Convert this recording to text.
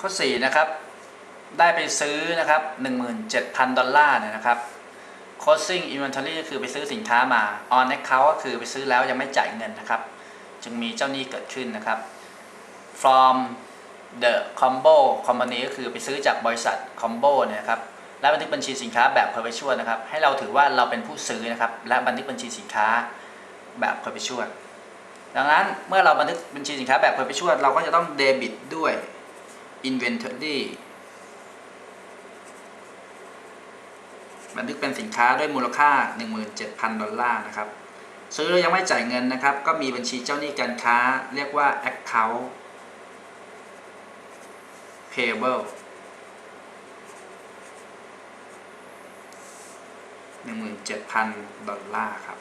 ข้อ4นะครับได้ไปซื้อนะครับ17,000 ดอลลาร์เนี่ยนะครับ closing inventory ก็คือไปซื้อสินค้ามา on account ก็คือไปซื้อแล้วยังไม่จ่ายเงินนะครับ จึงมีเจ้าหนี้เกิดขึ้นนะครับ from the combo company ก็คือไปซื้อจากบริษัท combo เนี่ยนะครับ และบันทึกบัญชีสินค้าแบบ perpetual นะครับ ให้เราถือว่าเราเป็นผู้ซื้อนะครับ และบันทึกบัญชีสินค้าแบบ perpetual ดังนั้นเมื่อเราบันทึกบัญชีสินค้าแบบ perpetual เราก็จะต้องเดบิตด้วย inventory บันทึกเป็นสินค้าด้วยมูลค่า 17,000 ดอลลาร์นะครับ ซื้อแล้วยังไม่จ่ายเงินนะครับ ก็มีบัญชีเจ้าหนี้การค้า เรียกว่า account payable 17,000 ดอลลาร์ครับ